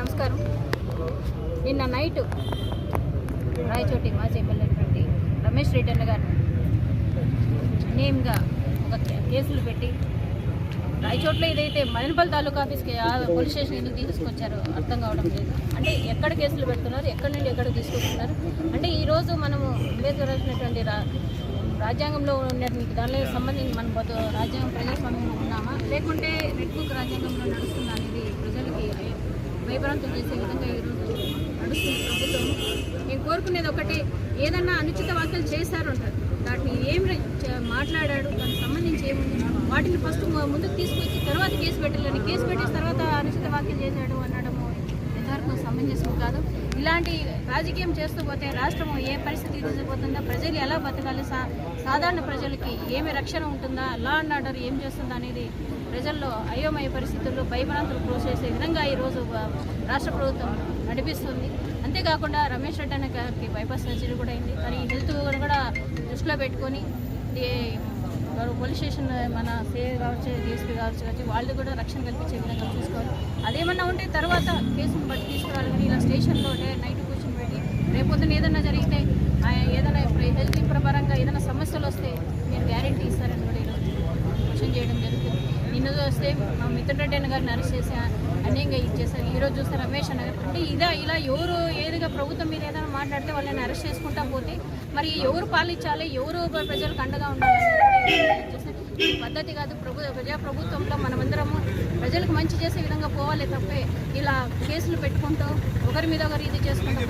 నమస్కారం. నిన్న నైట్ రాయచోటి మాజీ ఎమ్మెల్యేటువంటి రమేష్ రెడ్డి గారు నేమ్గా ఒక కేసులు పెట్టి రాయచోట్ల ఇదైతే మదనపల్లి తాలూకా ఆఫీస్కి ఆ పోలీస్ స్టేషన్ ఎందుకు తీసుకొచ్చారో అర్థం కావడం లేదు. అంటే ఎక్కడ కేసులు పెడుతున్నారు ఎక్కడి నుండి ఎక్కడ తీసుకొస్తున్నారు? అంటే ఈరోజు మనము అంబేద్కర్ రాసినటువంటి రా రాజ్యాంగంలో ఉన్నటువంటి దానిలో సంబంధించి మనం రాజ్యాంగం ప్రజాస్వామ్యంలో ఉన్నామా? లేకుంటే రెడ్ బుక్ రాజ్యాంగంలో నడుస్తున్నా భయభ్రాంతులు చేసే విధంగా ఈరోజు నడుస్తుంది ప్రభుత్వం. నేను కోరుకునేది ఒకటి ఏదన్నా అనుచిత వ్యాఖ్యలు చేశారు అంటారు. వాటిని ఏం రే- మాట్లాడాడు దానికి సంబంధించి ఏముంది? వాటిని ఫస్ట్ ముందుకు తీసుకొచ్చి తర్వాత కేసు పెట్టాలని కేసు పెట్టిన తర్వాత అనుచిత వ్యాఖ్యలు చేశాడు అనడము ఎంతవరకు సమంజసం కాదు. ఇలాంటి రాజకీయం చేస్తూ పోతే రాష్ట్రం ఏ పరిస్థితి తీసుకుపోతుందో ప్రజలు ఎలా బతకాలి? సా సాధారణ ప్రజలకి ఏమి రక్షణ ఉంటుందా? లా అండ్ ఆర్డర్ ఏం చేస్తుందా అనేది ప్రజల్లో అయోమయ పరిస్థితుల్లో భయభ్రాంతులు ప్రోత్సహించే విధంగా ఈరోజు రాష్ట్ర ప్రభుత్వం నడిపిస్తుంది. అంతేకాకుండా రమేష్ రెడ్డి అనే గారికి బైపాస్ సర్జరీ కూడా అయింది. తన హెల్త్ కూడా దృష్టిలో పెట్టుకొని పోలీస్ స్టేషన్ మన సేవ కావచ్చు కానీ వాళ్ళు కూడా రక్షణ కల్పించే విధంగా చూసుకోవాలి. అదేమన్నా ఉంటే తర్వాత కేసును బట్టి తీసుకురావాలి కానీ ఇలా స్టేషన్లో నైట్ కూర్చొని పెట్టి రేపొద్దున ఏదన్నా జరిగితే ఏదైనా ఇప్పుడు హెల్త్ ప్రకారంగా ఏదైనా సమస్యలు వస్తే మీరు గ్యారెంటీ ఇస్తారని కూడా ఈరోజు క్వశ్చన్ చేయడం జరుగుతుంది. నిన్న చూస్తే మా మిత్రుడు అన్న గారిని అరెస్ట్ చేసి అన్యంగా ఇచ్చేసారు ఈరోజు చూస్తే రమేష్ అన్న గారు. అంటే ఇదా ఇలా ఎవరు ఏదిగా ప్రభుత్వం మీద ఏదైనా మాట్లాడితే వాళ్ళని అరెస్ట్ చేసుకుంటా పోతే మరి ఎవరు పాలించాలి? ఎవరు ప్రజలకు అండగా ఉండాలి? చూస్తే పద్ధతి కాదు ప్రభు ప్రజా ప్రభుత్వంలో మనమందరము ప్రజలకు మంచి చేసే విధంగా పోవాలి తప్పే. ఇలా కేసులు పెట్టుకుంటూ ఒకరి మీద ఒకరు ఇది చేసుకుంటూ